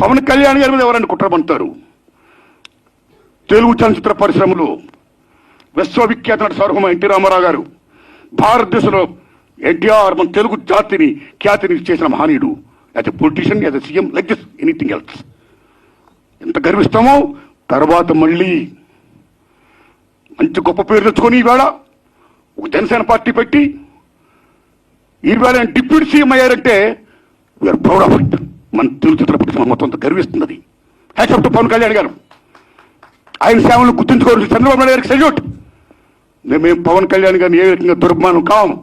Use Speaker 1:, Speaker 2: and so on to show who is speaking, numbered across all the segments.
Speaker 1: పవన్ కళ్యాణ్ గారి మీద ఎవరైనా కుట్రమంటారు? తెలుగు చలనచిత్ర పరిశ్రమలో విశ్వవిఖ్యాత నట సార్వభౌమ ఎన్టీ రామారావు గారు భారతదేశంలో ఎన్టీఆర్ మన తెలుగు జాతిని ఖ్యాతిని చేసిన మహనీయుడు. As a politician as a CM like this anything else. ఎంత గర్విస్తామో తర్వాత మళ్ళీ మంచి గొప్ప పేరు తెచ్చుకొని ఈవేళ ఒక జనసేన పార్టీ పెట్టి ఈవేళ డిప్యూటీ సీఎం అయ్యారంటే we are proud of it మన తెలుగు చిత్ర పరిశ్రమ మొత్తం అంతా గర్విస్తుంది అది. హ్యాట్స్ టు పవన్ కళ్యాణ్ గారు. ఆయన సేవలను గుర్తుంచుకోవాలి చంద్రబాబు నాయుడు గారికి సెల్యూట్. మేము పవన్ కళ్యాణ్ గారిని ఏ రకంగా దుర్మానం కాము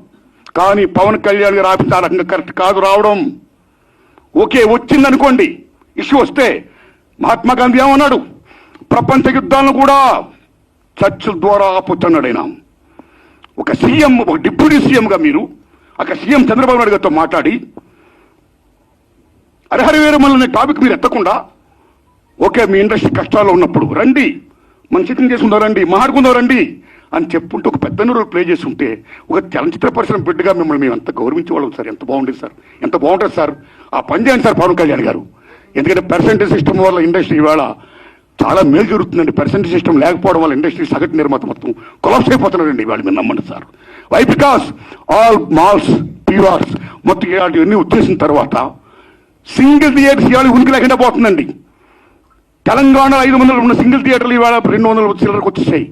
Speaker 1: కానీ పవన్ కళ్యాణ్ గారు ఆఫీస్ ఆ రకంగా కరెక్ట్ కాదు రావడం. ఓకే వచ్చిందనుకోండి. ఇష్యూ వస్తే మహాత్మా గాంధీ ఏమన్నాడు? ప్రపంచ యుద్ధాలను కూడా చర్చల ద్వారా ఆపుతున్నాడు ఆయన ఒక సీఎం ఒక డిప్యూటీ సీఎంగా మీరు ఒక సీఎం చంద్రబాబు నాయుడు గారితో మాట్లాడి హరిహర వీరమల్ అనే టాపిక్ మీరు ఎత్తకుండా ఓకే మీ ఇండస్ట్రీ కష్టాల్లో ఉన్నప్పుడు రండి మన చిత్రం చేసుకుందాం రండి మాట్లాడుకుందాం రండి అని చెప్పుంటే ఒక పెద్ద రోల్ ప్లే చేసి ఉంటే ఒక చలనచిత్ర పరిశ్రమ బిడ్డగా మిమ్మల్ని మేము ఎంత గౌరవించేవాళ్ళం సార్. ఎంత బాగుండేది సార్. ఎంత బాగుంటుంది సార్. ఆ పని చేయండి సార్ పవన్ కళ్యాణ్ గారు. ఎందుకంటే పర్సెంటేజ్ సిస్టమ్ వల్ల ఇండస్ట్రీ ఇవాళ చాలా మేలు జరుగుతుందండి. పర్సెంటేజ్ సిస్టమ్ లేకపోవడం వల్ల ఇండస్ట్రీ సగటు నిర్మాత మొత్తం కొలాప్స్ అయిపోతున్నారండి ఇవాళ మీరు నమ్మండి sir. Why because all malls PRs మొత్తం ఇలాంటివన్నీ వచ్చేసిన తర్వాత సింగిల్ థియేటర్స్ ఇవాళ ఉనికి లేకుండా పోతుందండి. తెలంగాణ ఐదు వందలు ఉన్న సింగిల్ థియేటర్లు ఇవాళ రెండు వందల చిల్లరకు వచ్చేసాయి.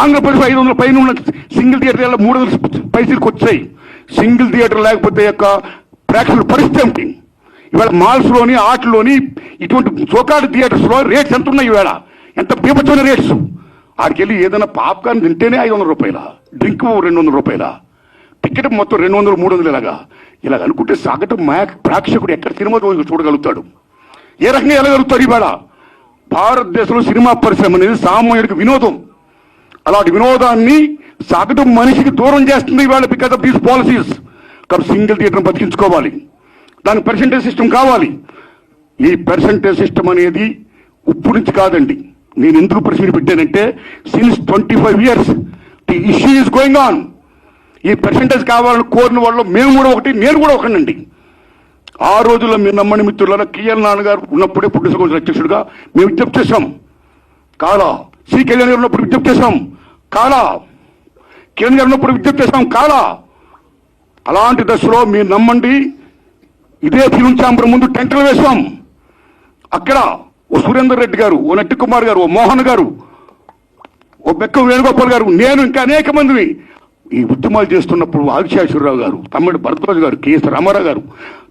Speaker 1: ఆంధ్రప్రదేశ్ ఐదు వందల పైన ఉన్న సింగిల్ థియేటర్ ఇవాళ మూడు వందల పైసలకు వచ్చాయి. సింగిల్ థియేటర్ లేకపోతే యొక్క ప్రేక్షకుల పరిస్థితి ఏమిటి? ఇవాళ మాల్స్లోని ఆటలోని ఇటువంటి చోకాడు థియేటర్స్లో రేట్స్ ఎంత ఉన్నాయి ఇవాళ? ఎంత పీపచ్చమైన రేట్స్? ఆడికి వెళ్ళి ఏదైనా పాప్కార్న్ తింటేనే ఐదు వందల రూపాయల? డ్రింక్ రెండు వందల రూపాయల? టికెట్ మొత్తం రెండు వందలు మూడు వందలు ఇలాగా ఇలా అనుకుంటే సగటు మా ప్రేక్షకుడు ఎక్కడ సినిమా చూడగలుగుతాడు? ఏ రకంగా వెళ్ళగలుగుతాడు ఇవాళ? భారతదేశంలో సినిమా పరిశ్రమ అనేది సామాన్యుడికి వినోదం. అలాంటి వినోదాన్ని సగటు మనిషికి దూరం చేస్తుంది ఇవాళ బికాస్ ఆఫ్ దీస్ పాలసీస్ కాబట్టి సింగిల్ థియేటర్ని బతికించుకోవాలి. దానికి పర్సంటేజ్ సిస్టమ్ కావాలి. ఈ పర్సంటేజ్ సిస్టమ్ అనేది ఇప్పుడు నుంచి కాదండి. నేను ఎందుకు ప్రశ్న పెట్టానంటే since twenty five years the issue is going on ఈ పర్సంటేజ్ కావాలని కోరిన వాళ్ళు మేము కూడా ఒకటి నేను కూడా ఒకనండి. ఆ రోజుల్లో మీరు నమ్మని మిత్రులలో కిఎల్ నాన్నగారు ఉన్నప్పుడే పుట్టిన కౌన్సిల్ అధ్యక్షుడిగా మేము విజ్ఞప్తి చేశాం. కాలా సి కళ్యాణ్ గారు ఉన్నప్పుడు విజ్ఞప్తి చేశాం. కాలా కిరణ్ గారు ఉన్నప్పుడు విజ్ఞప్తి చేశాం. కాలా అలాంటి దశలో మీరు నమ్మండి. ఇదే ఫిలిం ఛాంబర్ ముందు టెంటలు వేశాం. అక్కడ ఓ సురేందర్ రెడ్డి గారు ఓ నట్టి కుమార్ గారు ఓ మోహన్ గారు ఓ బెక్క వేణుగోపాల్ గారు నేను ఇంకా అనేక మందిని ఈ ఉద్యమాలు చేస్తున్నప్పుడు ఆదిశేషవరరావు గారు తమ్ముడు భరద్వాజ్ గారు కేఎస్ రామారావు గారు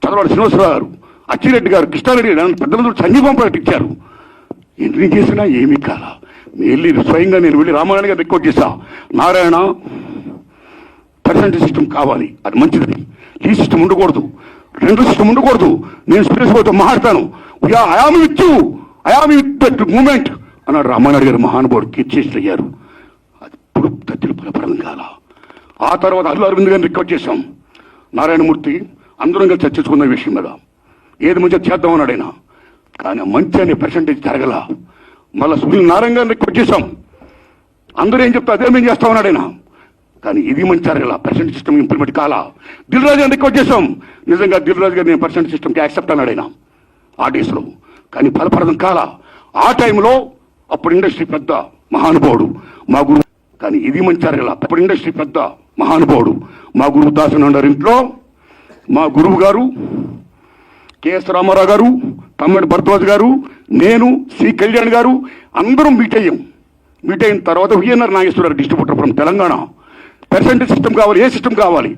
Speaker 1: చదవాడు శ్రీనివాసరావు గారు అచ్చిరెడ్డి గారు కృష్ణారెడ్డి గారు పెద్దలందరూ సంజీవం ప్రకటించారు ఎన్ని చేసినా ఏమీ కాల. వెళ్ళి స్వయంగా నేను వెళ్ళి రామారాయణ గారు రికార్డ్ చేశా నారాయణ పర్సెంటేజ్ సిస్టమ్ కావాలి అది మంచిది. ఈ సిస్టమ్ ఉండకూడదు. రెండు సిస్టమ్ ఉండకూడదు. నేను స్పీరెస్ పోతే మాట్లాడతాను I'm with you I'm with that moment అన్నాడు రామారాయణ గారు మహానుభావుడు కీర్చేసి అయ్యారు అది ఇప్పుడు తత్తిలు ఫలపరం కాల. ఆ తర్వాత అల్లు అరవింద్ గారిని రికార్డ్ చేశాం. నారాయణమూర్తి అందరం కలిసి చర్చించుకున్న విషయం మీద ఏది మంచిగా చేద్దాం అన్నాడు ఆయన. కానీ మంచి అనే పర్సంటేజ్ జరగల. మళ్ళీ సునీల్ నారాయణ గారిని రికార్డ్ చేశాం. అందరూ ఏం చెప్తా అదే మేము చేస్తాం అన్నాడు ఆయన. కానీ ఇది మంచి జరగల. పర్సెంట్ సిస్టమ్ ఇంప్లిమెంట్ కాలా. దిల్ రాజు గారిని రికార్డ్ చేశాం. నిజంగా దిల్ రాజు గారు నేను పర్సెంట్ సిస్టమ్కి యాక్సెప్ట్ అన్నాడు ఆయన. ఆ డేస్లో కానీ ఫలప్రదం కాల. ఆ టైంలో అప్పుడు ఇండస్ట్రీ పెద్ద మహానుభావుడు మా గురువు కానీ ఇది మంచి జరగల. అప్పుడు ఇండస్ట్రీ పెద్ద మహానుభావుడు. మా గురువు దాసన్ ఇంట్లో. మా గురువు గారు కెఎస్ రామారావు గారు తమ్మిడి భరద్వాజ్ గారు నేను సి కళ్యాణ్ గారు అందరం మీట్ అయ్యాం. మీట్ అయిన తర్వాత VNR Nageswararao distributor from Telangana. Percentage system కావాలి ఏ సిస్టమ్ కావాలి?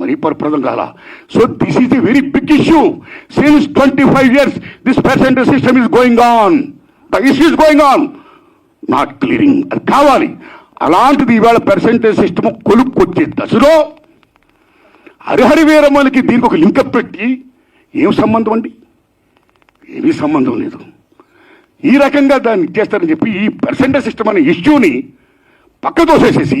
Speaker 1: మరీ పరప్రదం కాల. So this is the very big issue since twenty five years this percentage system is going on the issue is going on not clearing అది కావాలి. అలాంటిది ఇవాళ పర్సెంటేజ్ సిస్టమ్ కొలుక్కొచ్చే దశలో హరిహరి వీరమ్మలకి దీనికి ఒక లింకప్ పెట్టి ఏం సంబంధం అండి? ఏమీ సంబంధం లేదు. ఈ రకంగా దాన్ని చేస్తారని చెప్పి ఈ పర్సెంటేజ్ సిస్టమ్ అనే ఇష్యూని పక్క తోసేసేసి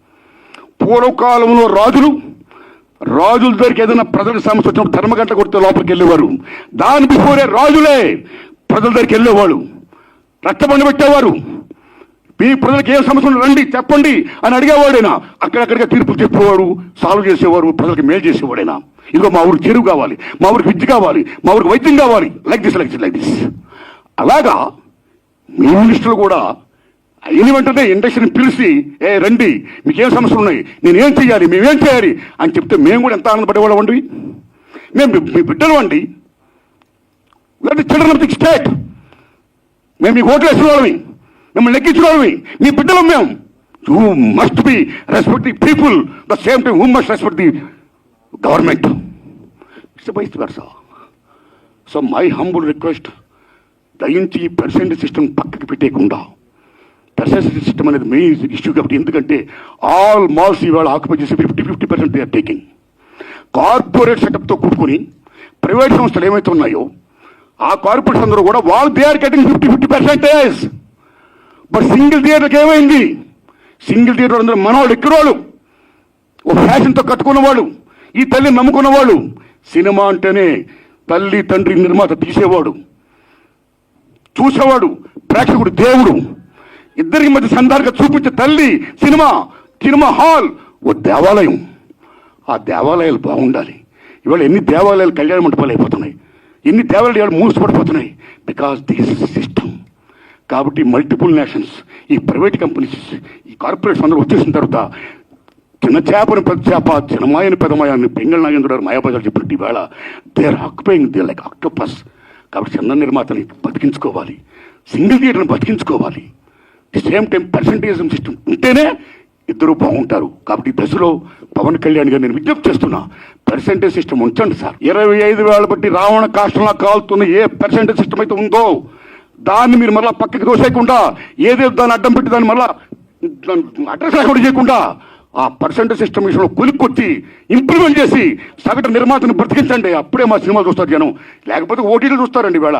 Speaker 1: పూర్వకాలంలో రాజులు రాజుల దగ్గరికి ఏదైనా ప్రజలకు సమస్య వచ్చినప్పుడు ధర్మగంట కొడితే లోపలికి వెళ్ళేవారు. దాని బిఫోరే రాజులే ప్రజల దగ్గరికి వెళ్ళేవాళ్ళు. రక్తబండ పెట్టేవారు. మీ ప్రజలకు ఏ సమస్య రండి చెప్పండి అని అడిగేవాడైనా. అక్కడక్కడిగా తీర్పులు చెప్పేవాడు సాల్వ్ చేసేవారు ప్రజలకు మేలు చేసేవాడైనా. ఇదిగో మా ఊరికి చెరువు కావాలి మా ఊరికి విద్య కావాలి మా ఊరికి వైద్యం కావాలి. Like this like this like this అలాగా మీ మినిస్టర్లు కూడా అయిన వెంటనే ఇండస్ట్రీని పిలిచి ఏ రండి మీకేం సమస్యలు ఉన్నాయి? నేనేం చేయాలి మేమేం చేయాలి? అని చెప్తే మేము కూడా ఎంత ఆనందపడేవాళ్ళం అండి? మేము మీ- బిడ్డలు అండి. లేకపోతే చిల్డ్రన్ ఆఫ్ ది స్టేట్ మేము మీకు ఓట్లు వేసిన వాళ్ళమి మిమ్మల్ని లెక్కించిన వాళ్ళమి మీ బిడ్డలం మేము. You must be respect the people the same time who must respect the government it's vice versa so my humble request దయించి ఈ పర్సెంట్ సిస్టమ్ పక్కకి పెట్టేయకుండా పర్సెంట్ సిస్టమ్ అనేది మెయిన్ ఇష్యూ కాబట్టి ఎందుకంటే ఆల్ మాల్స్ ఇవాళ ఆక్యుపై చేసి fifty fifty percent they are taking corporate సెటప్తో కూడుకుని ప్రైవేట్ సంస్థలు ఏమైతే ఉన్నాయో ఆ కార్పొరేట్స్ అందరూ కూడా వాళ్ళు they are getting fifty fifty percentage but single థియేటర్కి ఏమైంది? సింగిల్ థియేటర్ అందరూ మనవాళ్ళు ఎక్కడవాళ్ళు ఓ ఫ్యాషన్తో కట్టుకున్నవాడు ఈ తల్లిని నమ్ముకున్నవాడు సినిమా అంటేనే తల్లి తండ్రి నిర్మాత తీసేవాడు. చూసేవాడు ప్రేక్షకుడు దేవుడు. ఇద్దరికి మధ్య సందర్గా చూపించే తల్లి సినిమా సినిమా హాల్ ఓ దేవాలయం. ఆ దేవాలయాలు బాగుండాలి. ఇవాళ ఎన్ని దేవాలయాలు కళ్యాణ మంటపాలు అయిపోతున్నాయి. ఎన్ని దేవాలయాలు ఇవాళ మూసిపడిపోతున్నాయి. బికాస్ దిస్ సిస్టమ్ కాబట్టి మల్టిపుల్ నేషన్స్ ఈ ప్రైవేట్ కంపెనీస్ ఈ కార్పొరేట్స్ అందరూ వచ్చేసిన తర్వాత చిన్న చేపని పెద్ద చేప చిన్నమాయని పెదమాయని పెంగళ నాగేంద్రరావు మాయాబజార్ చెప్పినట్టు ఈవేళ they are occupying they like octopus కాబట్టి చిన్న నిర్మాతని బతికించుకోవాలి. సింగిల్ థియేటర్ని బతికించుకోవాలి. ది సేమ్ టైం పర్సంటేజం సిస్టమ్ ఉంటేనే ఇద్దరు బాగుంటారు. కాబట్టి ఈ దశలో పవన్ కళ్యాణ్ గారు నేను విజ్ఞప్తి చేస్తున్నా పర్సంటేజ్ సిస్టమ్ ఉంచండి సార్. ఇరవై ఐదు వేల బట్టి రావణ కాష్టంలా కాలుతున్న ఏ పర్సంటేజ్ సిస్టమ్ అయితే ఉందో దాన్ని మీరు మళ్ళా పక్కకి దోసేయకుండా ఏదేదో దాన్ని అడ్డం పెట్టి దాన్ని మళ్ళా అడ్రస్ లేకుండా చేయకుండా ఆ పర్సంటేజ్ సిస్టమ్ విషయంలో కొలిక్కొచ్చి ఇంప్లిమెంట్ చేసి సగటు నిర్మాతను బ్రతికించండి. అప్పుడే మా సినిమా చూస్తారు జనం. లేకపోతే ఓటీలు చూస్తారండి ఇవాళ.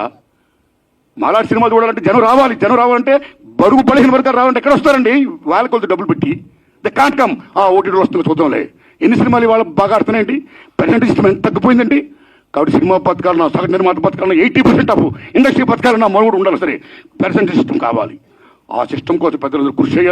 Speaker 1: మాలాంటి సినిమా చూడాలంటే జనం రావాలి. జనం రావాలంటే బడుగు పడిన వర్గాలు రావాలంటే ఎక్కడ వస్తారండి? వాళ్ళ కొలత డబ్బులు పెట్టి. They can't come. ఆ ఓటీటీలో వస్తుంది చూద్దాంలే. ఎన్ని సినిమాలు ఇవాళ బాగా ఆడుతున్నాయండి? పర్సెంటేజ్ సిస్టమ్ ఎంత తగ్గిపోయిందండి? కాబట్టి సినిమా పథకాలను సగటు నిర్మాత పథకాలను ఎయిటీ పర్సెంట్ ఆఫ్ ఇండస్ట్రీ పత్కారన్నా మనం కూడా ఉండాలి సరే. పర్సెంటేజ్ సిస్టమ్ కావాలి. ఆ సిస్టమ్ కోసం పెద్దలందరూ కృషి చేయాలి.